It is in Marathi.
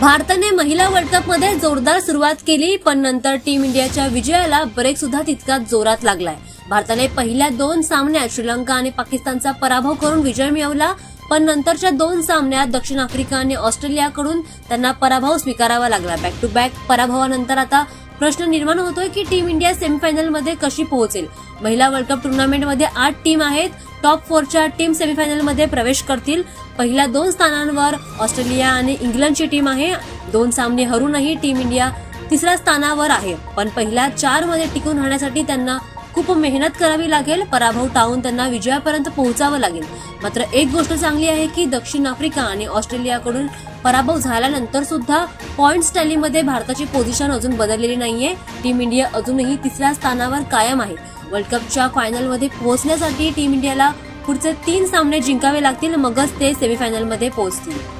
भारताने महिला वर्ल्ड कपमध्ये जोरदार सुरुवात केली पण नंतर टीम इंडियाच्या विजयाला ब्रेक सुद्धा तितकाच जोरात लागलाय. भारताने पहिल्या दोन सामन्यात श्रीलंका आणि पाकिस्तानचा पराभव करून विजय मिळवला पण नंतरच्या दोन सामन्यात दक्षिण आफ्रिका आणि ऑस्ट्रेलियाकडून त्यांना पराभव स्वीकारावा लागला. बॅक टू बॅक पराभवानंतर आता प्रश्न निर्माण होतोय की टीम इंडिया सेमीफायनलमध्ये कशी पोहोचेल? महिला वर्ल्ड कप टुर्नामेंटमध्ये आठ टीम आहेत टॉप फोरच्या टीम सेमीफायनलमध्ये प्रवेश करतील. पहिल्या दोन स्थानांवर ऑस्ट्रेलिया आणि इंग्लंडची टीम आहे. दोन सामने हरूनही टीम इंडिया तिसऱ्या स्थानावर आहे. पण पहिल्या चारमध्ये टिकून राहण्यासाठी त्यांना खूप मेहनत करावी लागेल. पराभव टाळून त्यांना विजयापर्यंत पोहोचावं लागेल. मात्र एक गोष्ट चांगली आहे की दक्षिण आफ्रिका आणि ऑस्ट्रेलियाकडून पराभव झाल्यानंतर सुद्धा पॉइंट टॅलीमध्ये भारताची पोझिशन अजून बदललेली नाहीये. टीम इंडिया अजूनही तिसऱ्या स्थानावर कायम आहे. वर्ल्ड कपच्या फायनलमध्ये पोहोचण्यासाठी टीम इंडियाला पुढचे तीन सामने जिंकावे लागतील मगच ते सेमीफायनलमध्ये पोहोचतील.